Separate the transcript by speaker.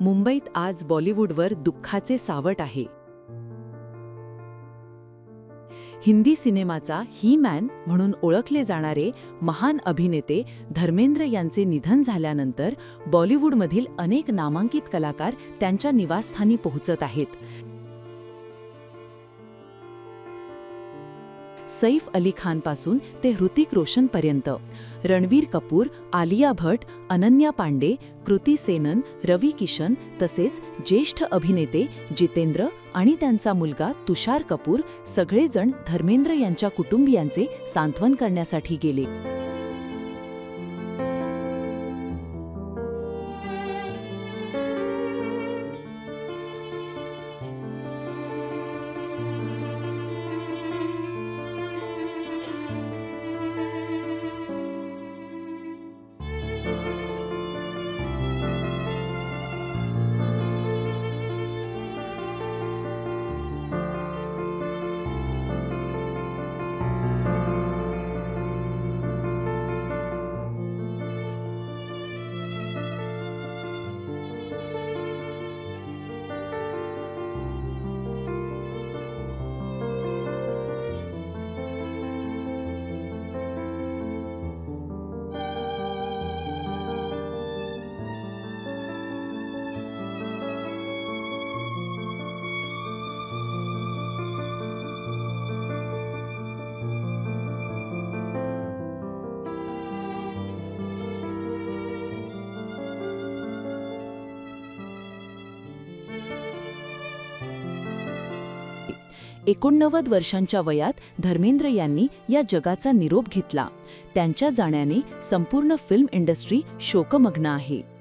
Speaker 1: मुंबईत आज बॉलिवूडवर दुःखाचे सावट आहे. हिंदी सिनेमाचा ही मॅन म्हणून ओळखले जाणारे महान अभिनेते धर्मेंद्र यांचे निधन झाल्यानंतर बॉलिवूडमधील अनेक नामांकित कलाकार त्यांच्या निवासस्थानी पोहोचत आहेत. सैफ अली खानपासून ते हृतिक रोशनपर्यंत. रणवीर कपूर आलिया भट अनन्या पांडे कृती सेनन रवी किशन तसेच ज्येष्ठ अभिनेते जितेंद्र आणि त्यांचा मुलगा तुषार कपूर सगळेजण धर्मेंद्र यांच्या कुटुंबियांचे सांत्वन करण्यासाठी गेले. एकोणनव्वद वर्षांच्या वयात धर्मेंद्र यांनी या जगाचा निरोप घेतला. त्यांच्या जाण्याने संपूर्ण फिल्म इंडस्ट्री शोकमग्न आहे.